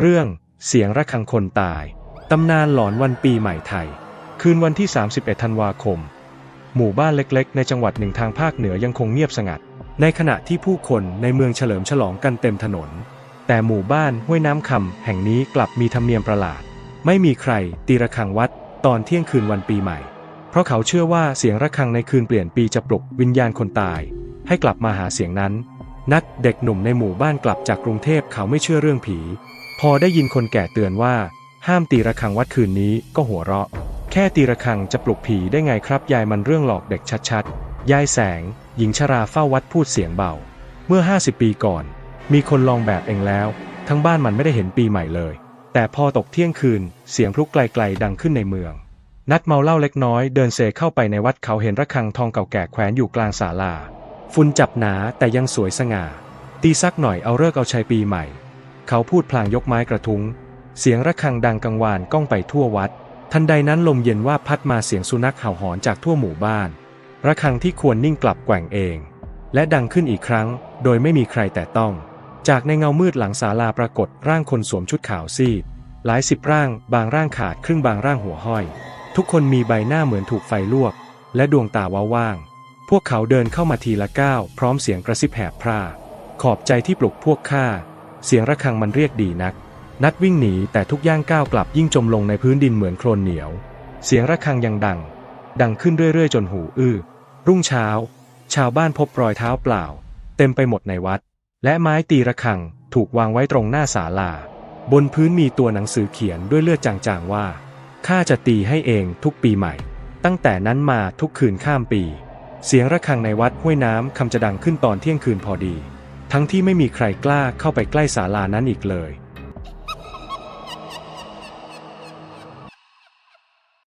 เรื่องเสียงระฆังคนตาย ตำนานหลอนวันปีใหม่ไทย คืนวันที่ 31 ธันวาคม หมู่บ้านเล็กๆ ในจังหวัดหนึ่งทางภาคเหนือยังคงเงียบสงัด ในขณะที่ผู้คนในเมืองเฉลิมฉลองกันเต็มถนน แต่หมู่บ้านห้วยน้ำคำแห่งนี้กลับมีธรรมเนียมประหลาด ไม่มีใครตีระฆังวัดตอนเที่ยงคืนวันปีใหม่ เพราะเขาเชื่อว่าเสียงระฆังในคืนเปลี่ยนปีจะปลุกวิญญาณคนตาย ให้กลับมาหาเสียงนั้น นัดเด็กหนุ่มในหมู่บ้านกลับจากกรุงเทพเขาไม่เชื่อเรื่องผี พอได้ยินคนแก่เตือนว่า ห้ามตีระฆังวัดคืนนี้ก็หัวเราะ แค่ตีระฆังจะปลุกผีได้ไงครับ ยายมันเรื่องหลอกเด็กชัดๆ ยายแสง หญิงชราเฝ้าวัดพูดเสียงเบา เมื่อ 50 ปีก่อน มีคนลองแบบเองแล้ว ทั้งบ้านมันไม่ได้เห็นปีใหม่เลย แต่พอตกเที่ยงคืน เสียงพลุไกลๆดังขึ้นในเมือง นัดเมาเหล้าเล็กน้อยเดินเซเข้าไปในวัดเขาเห็นระฆังทองเก่าแก่แขวนอยู่กลางศาลาฝุ่นจับหนาแต่ยังสวยสง่า ตีสักหน่อยเอาเลิกเอาชัยปีใหม่ เขาพูดพลางยกไม้กระทุ้ง เสียงระฆังดังกังวานก้องไปทั่ววัด ทันใดนั้นลมเย็นว่าพัดมาเสียงสุนัขเห่าหอนจากทั่วหมู่บ้าน ระฆังที่ควรนิ่งกลับแกว่งเอง และดังขึ้นอีกครั้ง โดยไม่มีใครแต่ต้อง จากในเงามืดหลังศาลาปรากฏร่างคนสวมชุดขาวซีด หลายสิบร่าง บางร่างขาดครึ่งบางร่างหัวห้อย ทุกคนมีใบหน้าเหมือนถูกไฟลวก และดวงตาว้าว่าง พวกเขาเดินเข้ามาทีละก้าวพร้อมเสียงกระซิบแหบพร่าขอบใจที่ปลุกพวกข้า เสียงระฆังมันเรียกดีนัก นัดวิ่งหนีแต่ทุกย่างก้าวกลับยิ่งจมลงในพื้นดินเหมือนโคลนเหนียว เสียงระฆังยังดัง ดังขึ้นเรื่อยๆ จนหูอื้อ รุ่งเช้า ชาวบ้านพบรอยเท้าเปล่า เต็มไปหมดในวัด และไม้ตีระฆังถูกวางไว้ตรงหน้าศาลา บนพื้นมีตัวหนังสือเขียนด้วยเลือดจางๆว่าข้าจะตีให้เองทุกปีใหม่ ตั้งแต่นั้นมาทุกคืนข้ามปี เสียงระฆังในวัดห้วยน้ำคำจะดังขึ้นตอนเที่ยงคืนพอดี ทั้งที่ไม่มีใครกล้าเข้าไปใกล้ศาลานั้นอีกเลย